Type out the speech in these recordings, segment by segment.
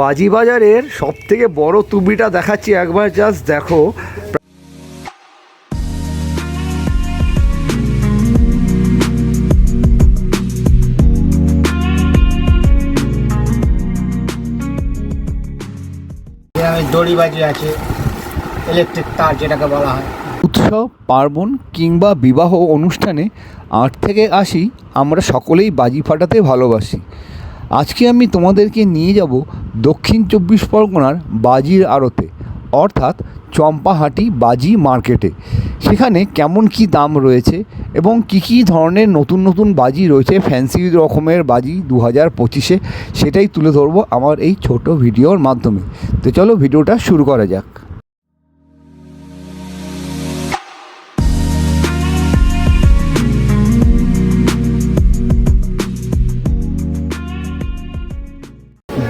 বাজি বাজারের সব থেকে বড় তুবিটা দেখাচ্ছি একবার জাস্ট দেখো। দড়িবাজি আছে ইলেকট্রিক তার যেটাকে বলা হয়। উৎসব পার্বণ কিংবা বিবাহ অনুষ্ঠানে আট থেকে আসি আমরা সকলেই বাজি ফাটাতে ভালোবাসি। আজকে আমি তোমাদেরকে নিয়ে যাব দক্ষিণ চব্বিশ পরগনার বাজির আড়তে, অর্থাৎ চম্পাহাটি বাজি মার্কেটে। সেখানে কেমন কি দাম রয়েছে এবং কি কি ধরনের নতুন নতুন বাজি রয়েছে ফ্যান্সি রকমের বাজি দু হাজার পঁচিশে, সেটাই তুলে ধরবো আমার এই ছোট ভিডিওর মাধ্যমে। তো চলো ভিডিওটা শুরু করা যাক।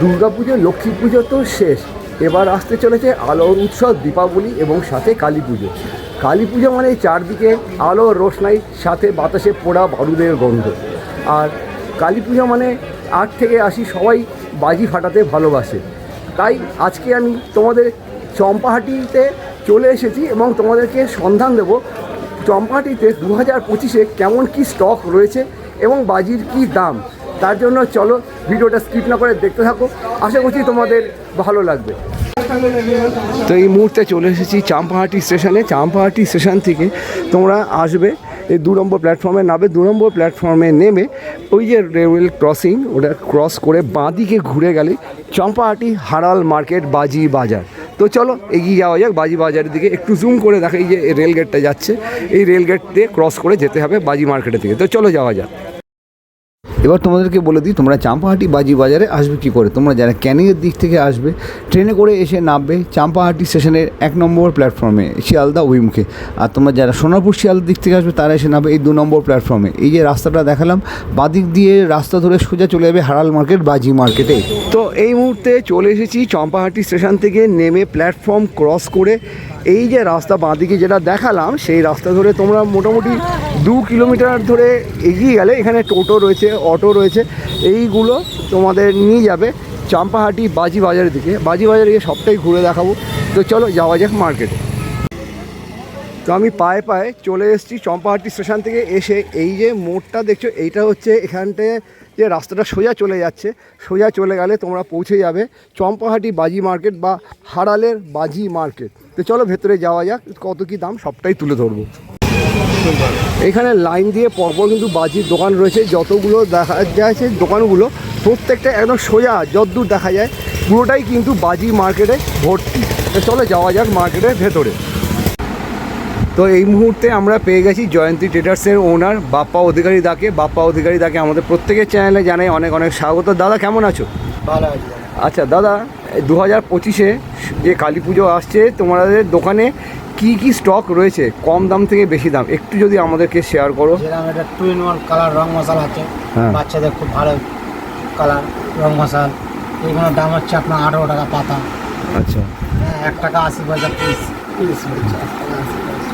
দুর্গাপুজো, লক্ষ্মী পুজো তো শেষ। এবার আসতে চলেছে আলোর উৎসব, দীপাবলি এবং সাথে কালী পুজো। কালী পুজো মানে চারদিকে আলো, রোশনাই, সাথে বাতাসে পোড়া বারুদের গন্ধ। আর কালী পুজো মানে আট থেকে আসি সবাই বাজি ফাটাতে ভালোবাসে। তাই আজকে আমি তোমাদের চম্পাহাটিতে চলে এসেছি এবং তোমাদেরকে সন্ধান দেব চম্পাহাটিতে দু হাজার পঁচিশে কেমন কি স্টক রয়েছে এবং বাজির কি দাম। তার জন্য চলো ভিডিওটা স্কিপ না করে দেখতে থাকো। আশা করছি তোমাদের ভালো লাগবে। তো এই মুহূর্তে চলে এসেছি চাম্পাহাটি স্টেশনে। চাম্পাহাটি স্টেশন থেকে তোমরা আসবে এই দু নম্বর প্ল্যাটফর্মে নামে দু নম্বর প্ল্যাটফর্মে নেমে ওই যে রেল ক্রসিং ওটা ক্রস করে বাঁদিকে ঘুরে গেলে চম্পাহাটি হারাল মার্কেট বাজি বাজার। তো চলো এগিয়ে যাওয়া যাক, বাজি বাজারের দিকে একটু জুম করে দেখা এই যে রেল গেটটা যাচ্ছে। এই রেল গেট দিয়ে ক্রস করে যেতে হবে বাজি মার্কেটের দিকে। তো চলো যাওয়া যাক। এবার তোমাদেরকে বলে দিই, তোমরা চাম্পাহাটি বাজি বাজারে আসবে কি করে? তোমরা যারা ক্যানিংয়ের দিক থেকে আসবে, ট্রেনে করে এসে নামবে চাম্পাহাটি স্টেশনের এক নম্বর প্ল্যাটফর্মে, শিয়ালদা অভিমুখে। আর তোমরা যারা সোনারপুর শিয়ালদার দিক থেকে আসবে, তারা এসে নামবে এই দু নম্বর প্ল্যাটফর্মে। এই যে রাস্তাটা দেখালাম, বাদিক দিয়ে রাস্তা ধরে সোজা চলে যাবে হারাল মার্কেট, বাজি মার্কেটে। তো এই মুহূর্তে চলে এসেছি চম্পাহাটি স্টেশন থেকে, নেমে প্ল্যাটফর্ম ক্রস করে। এই যে রাস্তা বাঁদিকে যেটা দেখালাম, সেই রাস্তা ধরে তোমরা মোটামুটি দু কিলোমিটার ধরে এগিয়ে গেলে এখানে টোটো রয়েছে অটো রয়েছে, এইগুলো তোমাদের নিয়ে যাবে চাম্পাহাটি বাজি বাজারের দিকে। বাজি বাজারে গিয়ে সবটাই ঘুরে দেখাবো। তো চলো যাওয়া যাক মার্কেটে। তো আমি পায়ে পায়ে চলে এসেছি চম্পাহাটি স্টেশন থেকে এসে। এই যে মোড়টা দেখছ, এইটা হচ্ছে এখানটায় যে রাস্তাটা সোজা চলে যাচ্ছে। সোজা চলে গেলে তোমরা পৌঁছে যাবে চম্পাহাটি বাজি মার্কেট বা হারালের বাজি মার্কেট। তো চলো ভেতরে যাওয়া যাক, কত কী দাম সবটাই তুলে ধরবো। এখানে লাইন দিয়ে পরপর কিন্তু বাজির দোকান রয়েছে। যতগুলো দেখা যাচ্ছে দোকানগুলো প্রত্যেকটা একদম সোজা যতদূর দেখা যায়। পুরোটাই কিন্তু বাজি মার্কেটে ভর্তি। চলে যাওয়া যাক মার্কেটের ভেতরে। তো এই মুহূর্তে আমরা পেয়ে গেছি জয়ন্তী ট্রেডার্সের ওনার বাপ্পা অধিকারী দাকে। বাপ্পা অধিকারী দাকে আমাদের প্রত্যেকের চ্যানেলে জানাই অনেক অনেক স্বাগত। দাদা কেমন আছো ভালো আছে। আচ্ছা দাদা দু হাজার পঁচিশে যে কালী পুজো আসছে তোমাদের দোকানে কি কি স্টক রয়েছে? কম দাম থেকে বেশি দাম। একটু যদি আমাদেরকে শেয়ার করো। যেরকম এটা টু ইন ওয়ান কালার রং মশলা আছে। হ্যাঁ। বাচ্চাদের খুব ভালো কালার রং মশাল। এইগুলোর দাম হচ্ছে আপনার আঠেরো টাকা পাতা। আচ্ছা। হ্যাঁ, এক টাকা আশি পয়সা পিস পিস হচ্ছে এক টাকা আশি পয়সা।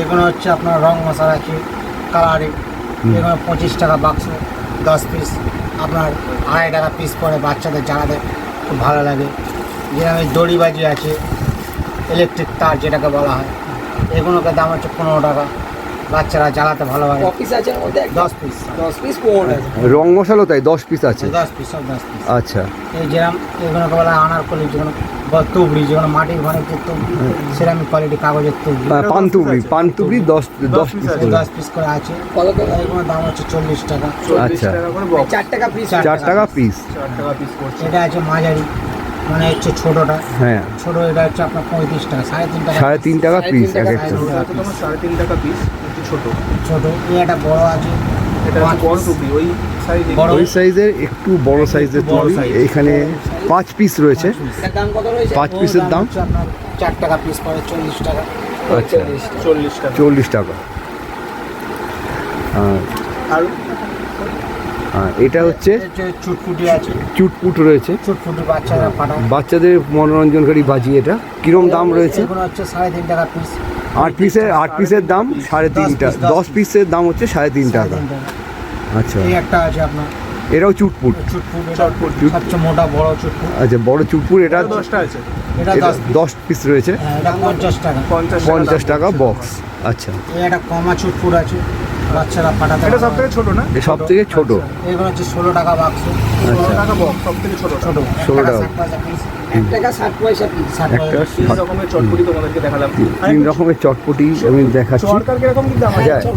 এগুলো হচ্ছে আপনার রং মশলা আছে কালারিং এগুলো পঁচিশ টাকা বাক্স দশ পিস আপনার আড়াই টাকা পিস পরে বাচ্চাদের জ্বালাতে খুব ভালো লাগে। যেরকম এই দড়িবাজি আছে ইলেকট্রিক তার যেটাকে বলা হয়। এগুলোকে দাম হচ্ছে পনেরো টাকা। বাচ্চারা জ্বালাতে ভালো লাগে অফিস আছে মধ্যে? দশ পিস দশ পিস পনেরো টাকা। রং মশালো তাই দশ পিস আছে? দশ পিস সব দশ পিস আচ্ছা। এই যেরকম এগুলোকে বলা হয় আনারকলি যেগুলো তুবড়ি যেগুলো মাটির ঘরে যে তুবড়ি সেরামিক কোয়ালিটি কাগজের তুবড়ি। আহ, পানতুবড়ি পানতুবড়ি দশ দশ পিস করে। দশ পিস করে আছে। এগুলোর দাম হচ্ছে চল্লিশ টাকা। আচ্ছা। চার টাকা পিস চার টাকা পিস এটা আছে মাঝারি। মানে হচ্ছে ছোটোটা। হ্যাঁ। ছোটো এটা হচ্ছে আপনার পঁয়ত্রিশ টাকা সাড়ে তিন টাকা সাড়ে তিন টাকা পিস এক একটা। সাড়ে তিন টাকা পিস একটু ছোট। ছোটো এই একটা বড় আছে। এটা পাঁচ বড় টুপি ওই সাইজে বড়। ওই সাইজের একটু বড় সাইজের এখানে পাঁচ পিস রয়েছে। পাঁচ পিসের দাম চার টাকা পিস পড়ে চল্লিশ টাকা। আচ্ছা। চল্লিশ টাকা। চল্লিশ টাকা। আর এটা হচ্ছে যে চুটপুটি আছে। চুটপুট রয়েছে। চুটপুটি বাচ্চারা পাঠায় বাচ্চাদের মনোরঞ্জনকারী বাজি এটা। কিরম দাম রয়েছে? হচ্ছে সাড়ে তিন টাকা পিস আট পিসের আট পিসের দাম সাড়ে তিন দশ টাকা দশ পিসের দাম হচ্ছে সাড়ে তিন টাকা। আচ্ছা। একটা আছে আপনার। এটাও চুটপুট। এটা মোটা বড় চুটপুট। আচ্ছা বড় চুটপুট এটা এটা দশটা আছে। এটা এটা দশ দশ পিস রয়েছে। হ্যাঁ, পঞ্চাশ টাকা। পঞ্চাশ পঞ্চাশ টাকা বক্স আচ্ছা। একটা কমা চুটপুট আছে। বাচ্চারা পাঠাতে এটা সব থেকে ছোট না? সব থেকে ছোট। এগুলো হচ্ছে ষোলো টাকা বাক্স ষোলো আচ্ছা। টাকা বক্স সব থেকে ছোট। ছোট। ষোলো টাকা। ষাট পয়সা piece, এক টাকা ষাট পয়সা পিস একটা তিন রকমের চটপটি তোমাদেরকে দেখালাম। তিন রকমের চটপটি আমি দেখাচ্ছি। সরকার কীরকম কি দাম আছে? আচ্ছা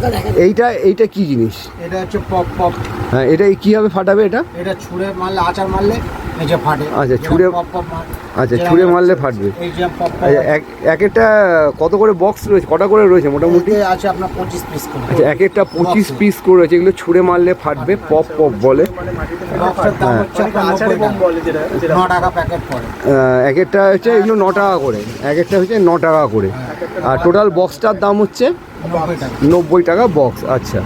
এইটা এইটা কি জিনিস? এটা হচ্ছে পপ পপ। হ্যাঁ এটা কীভাবে ফাটাবে এটা? এটা ছুঁড়ে মারলে আচার মারলে ফাটে। আচ্ছা, ছুঁড়ে- পপ পপ আচ্ছা ছুঁড়ে মারলে ফাটবে। এই যে পপ পপ আচ্ছা এক এক একটা কত করে বক্স রয়েছে? কটা করে রয়েছে মোটামুটি? আছে আপনার পঁচিশ পিস করে। আচ্ছা এক একটা পঁচিশ পিস করে রয়েছে। এগুলো ছুঁড়ে মারলে ফাটবে পপ পপ বলে। হ্যাঁ। টাকা। বলে এক একটা হচ্ছে এগুলো ন টাকা করে। এক একটা হচ্ছে ন টাকা করে। আর টোটাল বক্সটার দাম হচ্ছে নব্বই টাকা। বক্স আচ্ছা।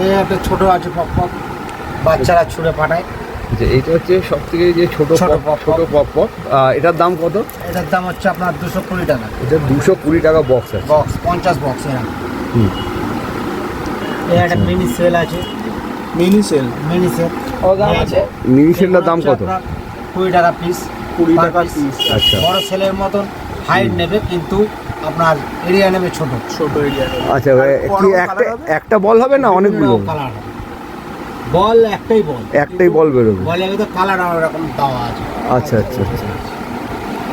এই একটা ছোট আছে পপ পপ। বাচ্চারা ছুঁড়ে পাঠায় আচ্ছা এইটা হচ্ছে সব থেকে যে ছোট ছোট পপ পপ পপ। পপ এটার দাম কত? এটার দাম হচ্ছে আপনার দুশো কুড়ি টাকা। এটা দুশো কুড়ি টাকা বক্স আছে। বক্স পঞ্চাশ বক্স হুম। এই একটা মিনি সেল আছে। মিনি সেল মিনি সেল ও দাম আছে। মিনি সেলটার দাম কত? কুড়ি টাকা পিস কুড়ি টাকা পিস আচ্ছা। বড় সেলের মতন হাইট নেবে কিন্তু আপনার এরিয়া নেবে ছোট। ছোট এরিয়া আচ্ছা একটা একটা বল হবে না অনেকগুলো? কালার বল একটাই বল। একটাই বল বেরোবে। বলে তো কালার এরকম দেওয়া আছে। আচ্ছা আচ্ছা আচ্ছা।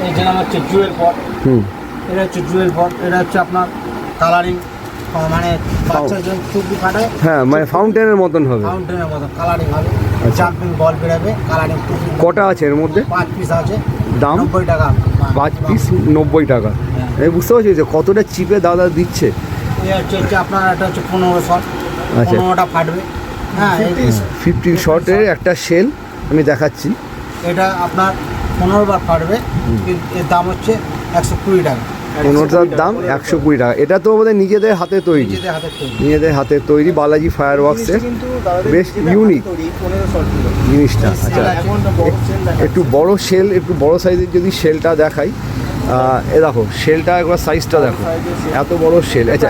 এই যেরকম হচ্ছে জুয়েল পট হুম। এটা হচ্ছে জুয়েল পট এটা হচ্ছে আপনার কালারিং মানে বাচ্চা যখন চুপি ফাটায়। হ্যাঁ মানে ফাউন্টেনের মতন হবে। ফাউন্টেনের মতো কালারিং হবে। আচ্ছা। জাম্পিং বল বেরোবে কালারিং কটা আছে এর মধ্যে? পাঁচ পিস আছে। দাম? নব্বই টাকা। পাঁচ পিস নব্বই টাকা। হ্যাঁ। আমি বুঝতে পারছি যে কতটা চিপে দাদা দিচ্ছে। হচ্ছে আপনার এটা হচ্ছে পনেরো শট আচ্ছা। পনেরোটা ফাটবে। ফিফটি শর্টের একটা সেল আমি দেখাচ্ছি। এটা আপনার পনেরো বার কিন্তু এর দাম হচ্ছে একশো কুড়ি টাকা। পনেরোটার দাম একশো কুড়ি টাকা। এটা তো বোধহয় নিজেদের হাতে তৈরি। নিজেদের হাতে তৈরি। তৈরি বালাজি ফায়ার ওয়ার্কসের বেশ ছিল জিনিসটা আচ্ছা। একটু বড় সেল একটু বড় সাইজের যদি সেলটা দেখাই এ দেখো সেলটা একবার সাইজটা দেখো। এত বড় সেল আচ্ছা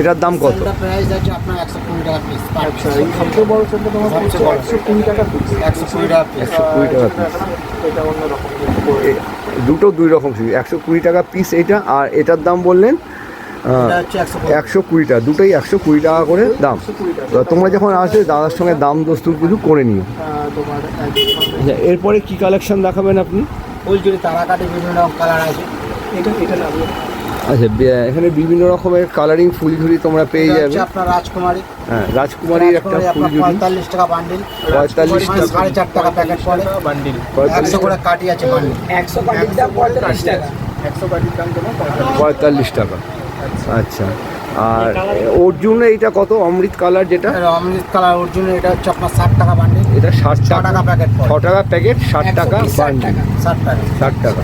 এটার দাম কত? আচ্ছা দুটো দুই রকম একশো কুড়ি টাকা পিস এটা আর এটার দাম বললেন এটা একশো কুড়ি। টাকা। দুটোই একশো কুড়ি টাকা করে দাম। তোমরা যখন আসবে দাদার সঙ্গে দাম দস্তুর কিছু করে নিও। আচ্ছা এরপরে কি কালেকশন দেখাবেন আপনি? ফুলঝুরি তারাকাটি বিভিন্ন রকম কালার আছে। এটা এটা লাগবে আচ্ছা এখানে বিভিন্ন রকমের কালারিং ফুলঝুরি তোমরা পেয়ে যাবে। আপনার রাজকুমারী। হ্যাঁ রাজকুমারীর একটা ফুলঝুরি পঁয়তাল্লিশ টাকা বান্ডিল পঁয়তাল্লিশ টাকা। সাড়ে চার টাকা প্যাকেট পড়ে। বান্ডিল একশো করে কাটি আছে বান্ডিল একশো দাম পঁয়তাল্লিশ টাকা। একশো দাম তোমার পঁয়তাল্লিশ পঁয়তাল্লিশ টাকা। আচ্ছা। আর ওর জন্য এইটা কত? অমৃত কালার যেটা? অমৃত কালার অর্জুন এটা হচ্ছে আপনার ষাট টাকা বান্ডিল এটা ষাট ছ টাকা। টাকা প্যাকেট ছ টাকা প্যাকেট ষাট টাকা বান্ডিল টাকা। ষাট টাকা। ষাট টাকা।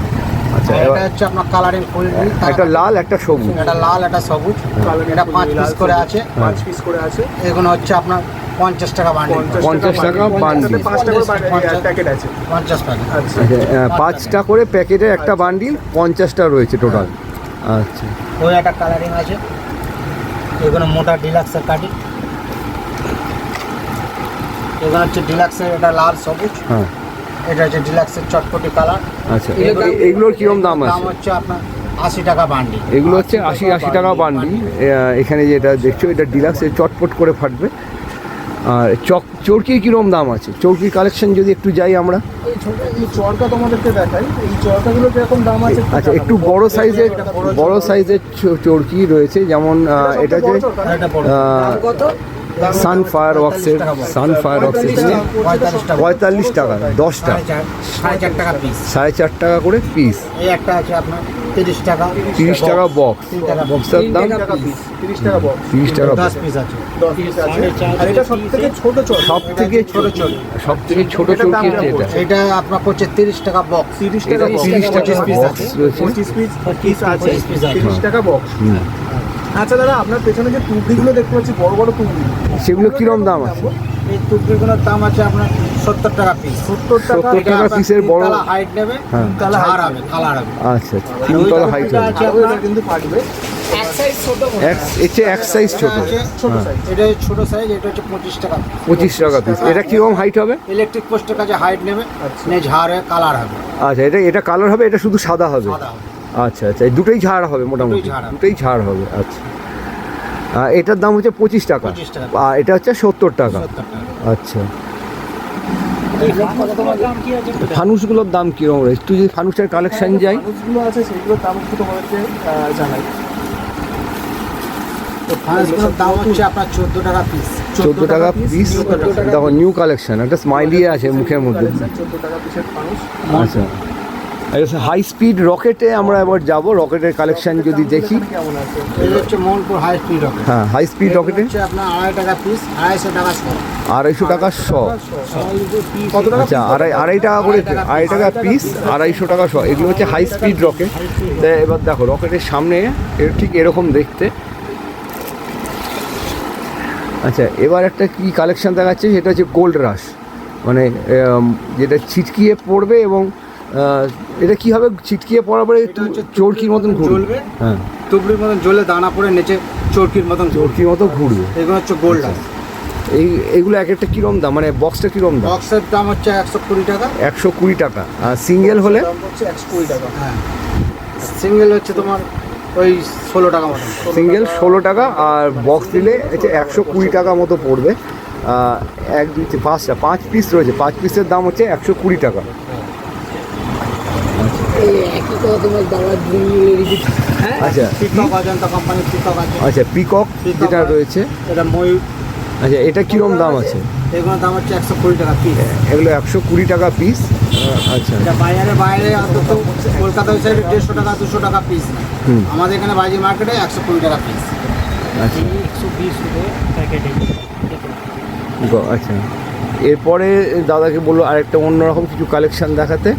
আচ্ছা এটা হচ্ছে আপনার কালারিং ফুলঝুরি একটা লাল একটা সবুজ। এটা লাল এটা সবুজ। কালারিং এটা পাঁচ পিস করে আছে। পাঁচ পিস করে আছে। এগুলো হচ্ছে আপনার পঞ্চাশ টাকা বান্ডিল পঞ্চাশ টাকা বান্ডিল। প্যাকেট আছে। পঞ্চাশ প্যাকেট আচ্ছা। আচ্ছা পাঁচটা করে প্যাকেটের একটা বান্ডিল পঞ্চাশটা রয়েছে টোটাল আচ্ছা। ওই একটা কালারিং আছে। এগুলো মোটা ডিলাক্সের কাটি এগুলো হচ্ছে ডিলাক্সের এটা লাল সবুজ। হ্যাঁ। এটা হচ্ছে ডিলাক্সের চটপটি কালার। আচ্ছা। এগুলোর কিরম দাম দাম আছে? হচ্ছে আপনার আশি টাকা বান্ডি। এগুলো হচ্ছে আশি আশি টাকা বান্ডি। এখানে যেটা দেখছ এটা ডিলাক্সে চটপট করে ফাটবে। আর চক চরকির কীরকম দাম আছে? চরকির কালেকশন যদি একটু যাই আমরা। এই ছোট এই চরকা তোমাদেরকে দেখাই। এই চরকাগুলো কীরকম দাম আছে আচ্ছা একটু বড় সাইজের বড় সাইজের চ- চরকি রয়েছে। যেমন এটা যে সানফায়ার বড়। সানফায়ার ওয়ার্কসের পঁয়তাল্লিশ টাকা দশটা সাড়ে চার টাকা পিস সাড়ে চার টাকা করে পিস এই একটা আছে আপনার। তিরিশ টাকা তিরিশ টাকা বক্স বক্সের দাম পিস তিরিশ টাকা বক্স তিরিশ টাকা দশ। পিস আছে। পিস আর এটা সব থেকে ছোট চর সব থেকে ছোট ছোট সব থেকে ছোট? এটা এটা আপনার পড়ছে তিরিশ টাকা বক্স তিরিশ টাকা। তিরিশ টাকা আছে। পঁচিশ পিস পিস আছে। পঁচিশ piece আছে। তিরিশ টাকা বক্স আচ্ছা দাদা আপনার পেছনে যে টুকরিগুলো দেখতে পাচ্ছি বড় বড় টুকরি সেগুলো কিরম দাম আছে? এই টুকরিগুলোর দাম আছে আপনার সত্তর টাকা পিস সত্তর টাকা সত্তর টাকা পিসের বড় হাইট নেবে হ্যাঁ। তাহলে হার হবে কালার হবে। আচ্ছা আচ্ছা তিনতলা হাইট হবে। আছে কিন্তু পাঠবে। এক সাইজ ছোট এক সাইজ এটা ছোট হ্যাঁ। সাইজ এটা হচ্ছে ছোট সাইজ এটা হচ্ছে পঁচিশ টাকা পঁচিশ টাকা পিস এটা কীরকম হাইট হবে? ইলেকট্রিক পোস্টের কাছে হাইট নেবে আচ্ছা। ঝাড় হয়ে কালার হবে। আচ্ছা এটা এটা কালার হবে এটা শুধু সাদা হবে? আচ্ছা আচ্ছা এই দুটোই ঝাড় হবে মোটামুটি। দুটোই ঝাড় হবে। দুটোই ঝাড় হবে আচ্ছা। এটার দাম হচ্ছে পঁচিশ টাকা। আর এটা হচ্ছে সত্তর টাকা। আচ্ছা। ফানুসগুলোর দাম কীরকম রয়েছে? তুই যদি ফানুসের কালেকশন যাই। আছে সেইগুলোর দাম একটু তোমাদেরকে জানাই। দাম হচ্ছে আপনার চোদ্দ টাকা পিস চোদ্দ টাকা পিস দেখো নিউ কালেকশন একটা স্মাইলি আছে মুখের মধ্যে। চোদ্দ টাকা পিসের মানুষ আচ্ছা। হাই স্পিড রকেটে আমরা এবার যাব রকেটের কালেকশন যদি দেখি। হাই স্পিড হবে হ্যাঁ হাই স্পিড রকেটে আড়াই টাকা পিস আড়াইশো টাকা শ আচ্ছা আড়াই আড়াই টাকা করে আড়াই টাকা পিস আড়াইশো টাকা শ এগুলো হচ্ছে হাই স্পিড রকেট তা এবার দেখো রকেটের সামনে এর ঠিক এরকম দেখতে। আচ্ছা এবার একটা কি কালেকশন দেখাচ্ছে? সেটা হচ্ছে গোল্ড রাশ মানে যেটা ছিটকিয়ে পড়বে এবং এটা কি হবে? ছিটকিয়ে পড়ার পরে চরকির মতন ঘুরবে। হ্যাঁ। টুকরির মতন জ্বলে দানা পড়ে নিচে চরকির মতন চরকির মতো ঘুরবে। এগুলো হচ্ছে গোল্ড এই এগুলো এক একটা কিরম দাম? মানে বক্সটা কিরম দাম? বক্সের দাম হচ্ছে একশো কুড়ি টাকা। একশো কুড়ি টাকা। আর সিঙ্গেল হলে? হচ্ছে একশো কুড়ি টাকা। হ্যাঁ। সিঙ্গেল হচ্ছে তোমার ওই ষোলো টাকা মতন। সিঙ্গেল ষোলো টাকা আর বক্স দিলে হচ্ছে একশো কুড়ি টাকা মতো পড়বে। এক দুই পাঁচটা পাঁচ পিস রয়েছে। পাঁচ পিসের দাম হচ্ছে একশো কুড়ি টাকা এই একই কথা তোমার দাদা দুই রিপিট হ্যাঁ আচ্ছা। পিকক অজন্তা কোম্পানির আচ্ছা পিকক যেটা রয়েছে। এটা ময়ূর আচ্ছা এটা কীরম দাম আছে? এগুলোর দাম হচ্ছে একশো কুড়ি টাকা পিস এগুলো একশো কুড়ি টাকা পিস আচ্ছা। এটা বাইরে বাইরে অন্তত কলকাতা সাইডে দেড়শো টাকা দুশো টাকা পিস হুম। আমাদের এখানে বাজি মার্কেটে একশো কুড়ি টাকা পিস আচ্ছা। একশো বিশ প্যাকেটে আচ্ছা। এরপরে দাদাকে বলল আরেকটা অন্যরকম কিছু কালেকশন দেখাতে।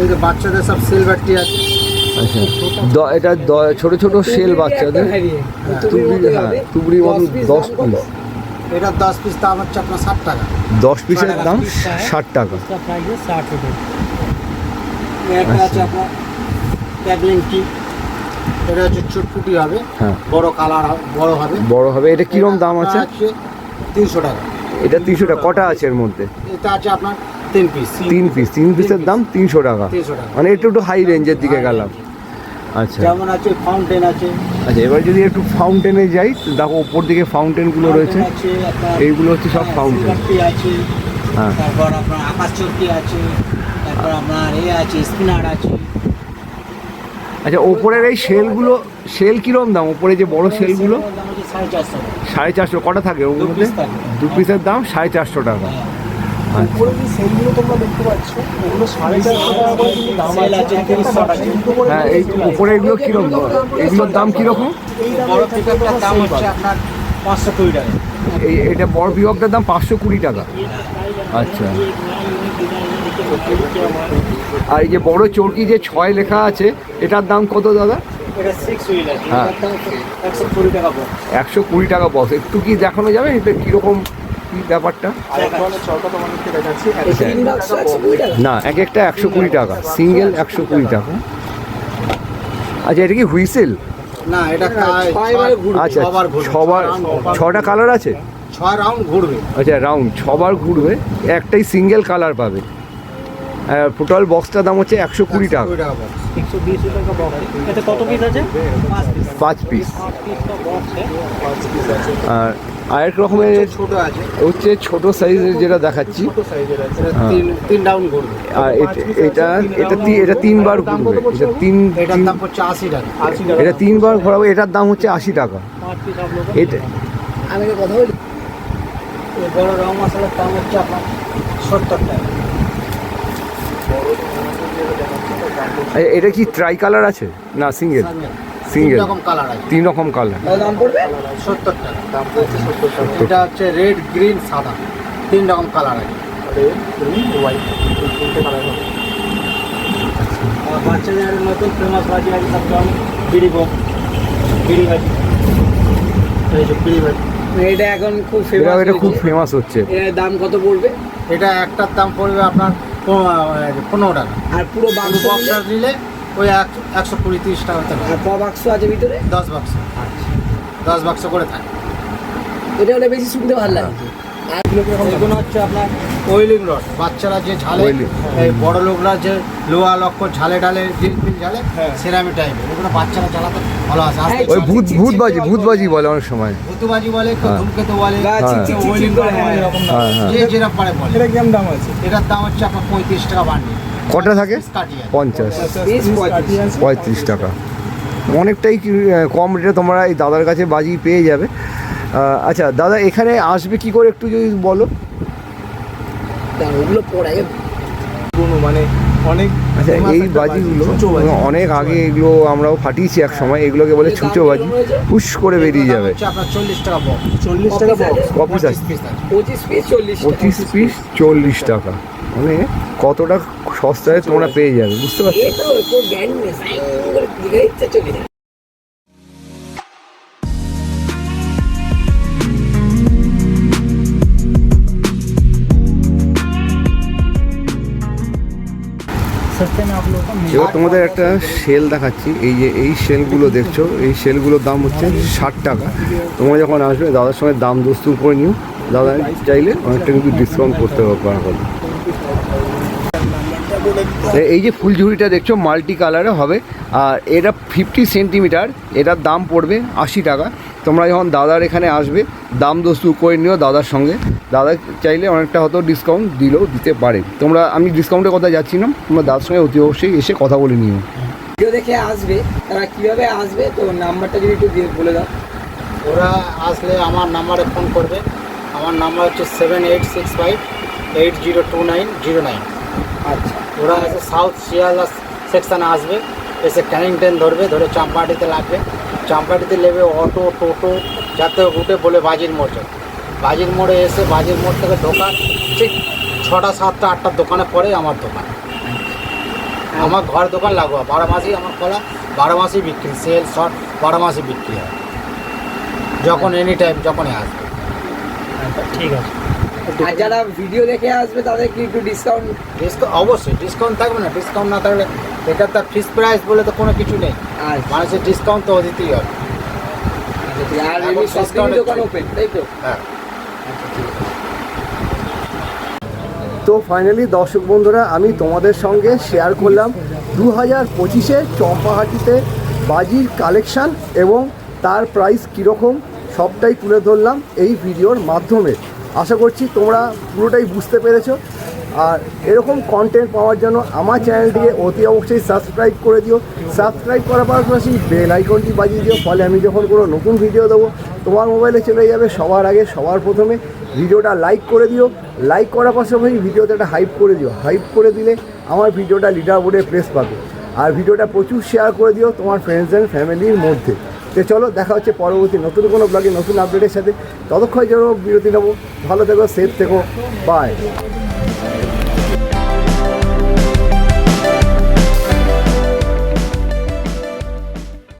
এই যে বাচ্চাদের সব সিলভার টি আছে আচ্ছা। দ- এটা ছোট ছোট সেল বাচ্চাদের তুবড়ি হ্যাঁ তুবড়ির মতন দশ পিস এটার দশ পিস দাম হচ্ছে আপনার ষাট টাকা। দশ পিসের দাম ষাট টাকা। ক্যাগলিং টি এটা হচ্ছে চুটপুটি হবে। হ্যাঁ। বড় কালার বড় হবে। বড় হবে। এটা কিরম দাম আছে তিনশো টাকা। এটা তিনশো টাকা। কটা আছে এর মধ্যে? এটা আছে আপনার তিন পিস তিন পিস তিন পিসের দাম তিনশো টাকা। মানে একটু একটু হাই রেঞ্জের দিকে গেলাম। আচ্ছা। যেমন আছে ফাউন্টেন আছে। আচ্ছা এবার যদি একটু ফাউন্টেনে যাই দেখো ওপর দিকে ফাউন্টেনগুলো রয়েছে। এইগুলো হচ্ছে সব ফাউন্টেন আছে হ্যাঁ। তারপর আপনার আকাশ চরকি আছে তারপর আপনার এ আছে স্পিনার আছে। আচ্ছা ওপরের এই সেলগুলো সেল কিরম দাম? ওপরে যে বড় হচ্ছে সাড়ে চারশো। কটা থাকে ওর দু পিসের দাম সাড়ে চারশো টাকা। আচ্ছা উপরে যে সেলগুলো তোমরা দেখতে পাচ্ছ? ওগুলো সাড়ে চারশো টাকা করে কিন্তু দাম আছে। আছে এক একটা 300 টাকা। দুটো করে হ্যাঁ এই উপরে এগুলো কীরকম? এগুলোর দাম কীরকম? এই দামে হচ্ছে আপনার পাঁচশো কুড়ি টাকা। এই এটা বড় বিভাগটার দাম পাঁচশো কুড়ি টাকা। আচ্ছা। আর এই যে বড় চরকি যে ছয় লেখা আছে এটার দাম কত দাদা? হ্যাঁ। একশো কুড়ি টাকা বস একটু কি দেখানো যাবে? এটা কীরকম কী ব্যাপারটা? আর না এক একটা একশো কুড়ি টাকা। সিঙ্গেল একশো কুড়ি টাকা। আচ্ছা এটা কি হুইসেল? না এটা আচ্ছা ছবার ছটা কালার আছে? ছয় রাউন্ড ঘুরবে। আচ্ছা রাউন্ড ছবার ঘুরবে। একটাই সিঙ্গেল কালার পাবে। টোটাল বক্সটার দাম হচ্ছে একশো কুড়ি টাকা কুড়ি টাকা। box। একশো বিশ টাকা বক্স এটা কত পিস আছে? পাঁচ পিস পাঁচ আর আরেক রকমের ছোট আছে। হচ্ছে ছোট সাইজের যেটা দেখাচ্ছি। হ্যাঁ। তিন তিন রাউন্ড ঘুরবে আর এটা এটা এটা তিনবার ঘুরবে। এটা তিন এটা তিনবার ঘোরাবো এটার দাম হচ্ছে আশি টাকা। এটা আমি কথা বলি। বড় রং মশলার দাম হচ্ছে আপনার সত্তর টাকা। এটা কি ট্রাই কালার আছে? না সিঙ্গেল সিঙ্গেল রকম কালার আছে। তিন রকম কালার দাম পড়বে? সত্তর টাকা। দাম পড়ছে সত্তর টাকা। এটা হচ্ছে রেড গ্রিন সাদা। তিন রকম কালার আছে রেড গ্রিন হোয়াইট তিনটে কালার হবে। আর বাচ্চাদের নতুন ফেমাস বাজি আছে রকম বিড়ি বম বিড়ি বাজি এই যে বিড়ি বাজি এটা এখন খুব ফেমাস এটা খুব ফেমাস হচ্ছে। এর দাম কত পড়বে? এটা একটার দাম পড়বে আপনার পনেরো টাকা। আর পুরো বাক্স নিলে? ওই এক একশো কুড়ি তিরিশ টাকা হতে পারে। আর ক বাক্স আছে ভিতরে? দশ বাক্স। দশ বাক্স করে থাকে। এটা হলে বেশি শুনতে ভালো লাগে। আর এগুলো হচ্ছে আপনার ওয়েলিং রড। বাচ্চারা যে ঝালে। এই বড় লোকরা যে লোহা লক্ষ ঝালে ডালে ডিল ফিল ঝালে সেরামি টাইপের এগুলো বাচ্চারা চালাতে ভালো আছে। ওই ভূত ভূতবাজি ভূতবাজি বলে অনেক সময়। ভুতুবাজি বলে হ্যাঁ। ধূমকেতু বলে ওয়েলিং রড বলে, হ্যাঁ। হ্যাঁ হ্যাঁ যে যেরকম পারে বলে। এটা কেমন দাম আছে? এটার দাম হচ্ছে আপনার পঁয়ত্রিশ টাকা বান্ডিল। কটা থাকে? পঞ্চাশ। পঁয়ত্রিশ। টাকা। অনেকটাই কম রেটে তোমরা এই দাদার কাছে বাজি পেয়ে যাবে। আচ্ছা দাদা এখানে আসবে কি করে একটু যদি বলো? ওগুলো পড়ে মানে অনেক আচ্ছা এই বাজি, বাজিগুলো অনেক আগে এগুলো আমরাও ফাটিয়েছি এক সময়। এগুলোকে বলে ছুঁচো বাজি। হুশ করে বেরিয়ে যাবে। চল্লিশ টাকা পঁচিশ পিস চল্লিশ টাকা। মানে কতটা সস্তায় তোমরা পেয়ে যাবে বুঝতে পারছ? চলে যায় এবার তোমাদের একটা সেল দেখাচ্ছি এই যে এই সেলগুলো দেখছ এই সেলগুলোর দাম হচ্ছে ষাট টাকা। তোমরা যখন আসবে দাদার সঙ্গে দাম দস্তুর করে নিও। দাদা চাইলে অনেকটা কিন্তু ডিসকাউন্ট করতে পারবে এ- এই যে ফুলঝুড়িটা দেখছ মাল্টি কালারে হবে। আর এটা ফিফটি সেন্টিমিটার এটার দাম পড়বে আশি টাকা। তোমরা যখন দাদার এখানে আসবে দাম দস্তু করে নিও দাদার সঙ্গে। দাদা চাইলে অনেকটা হয়তো ডিসকাউন্ট দিলেও দিতে পারে। তোমরা আমি ডিসকাউন্টের কথা যাচ্ছি না তোমরা দাদার সঙ্গে অতি অবশ্যই এসে কথা বলে নিও। ভিডিও দেখে আসবে তারা কীভাবে আসবে তো নাম্বারটা যদি একটু দিয়ে বলে দাও। ওরা আসলে আমার নাম্বারে ফোন করবে। আমার নাম্বার হচ্ছে seven eight six five eight zero two nine zero nine আচ্ছা। ওরা এসে সাউথ শিয়ালদা সেকশানে আসবে, এসে ক্যানিং ট্রেন ধরবে, ধরে চাম্পাটিতে লাগবে। চাম্পাটিতে নেবে অটো টোটো যাতে উঠে বলে বাজির মোড়। বাজির মোড়ে এসে বাজির মোড় থেকে দোকান ঠিক ছটা, সাতটা, আটটার দোকানে পরে আমার দোকান। আমার ঘর দোকান লাগোয়া, বারো মাসেই আমার খোলা, বারো মাসেই বিক্রি সেল শর্ট বারো মাসেই বিক্রি হয়। যখন এনি টাইম যখনই আসবে। ঠিক আছে। আর যারা ভিডিও দেখে আসবে তাদের কি একটু ডিসকাউন্ট ডিসকাউন্ট অবশ্যই ডিসকাউন্ট থাকবে না। ডিসকাউন্ট না থাকলে এটা তার ফিক্স প্রাইস বলে তো কোনো কিছু নেই। আর মানুষের ডিসকাউন্ট তো দিতেই হবে। আর এমনি সব দোকান ওপেন তাই তো? হ্যাঁ। তো ফাইনালি দর্শক বন্ধুরা আমি তোমাদের সঙ্গে শেয়ার করলাম দু হাজার পঁচিশে চম্পাহাটিতে বাজির কালেকশান এবং তার প্রাইস কীরকম? সবটাই তুলে ধরলাম এই ভিডিওর মাধ্যমে। আশা করছি তোমরা পুরোটাই বুঝতে পেরেছ। আর এরকম কন্টেন্ট পাওয়ার জন্য আমার চ্যানেলটিকে অতি অবশ্যই সাবস্ক্রাইব করে দিও। সাবস্ক্রাইব করার পাশাপাশি বেল আইকনটি বাজিয়ে দিও। ফলে আমি যখন কোনো নতুন ভিডিও দেবো, তোমার মোবাইলে চলে যাবে সবার আগে, সবার প্রথমে। ভিডিওটা লাইক করে দিও। লাইক করার পাশাপাশি ভিডিওতে একটা হাইপ করে দিও। হাইপ করে দিলে আমার ভিডিওটা লিডার বোর্ডে প্রেস পাবে। আর ভিডিওটা প্রচুর শেয়ার করে দিও তোমার ফ্রেন্ডস অ্যান্ড ফ্যামিলির মধ্যে। তো চলো, দেখা হচ্ছে পরবর্তী নতুন কোনো ব্লগে নতুন আপডেটের সাথে। ততক্ষণ যেন বিরতি নেব, ভালো থেকো সেফ থেকো বাই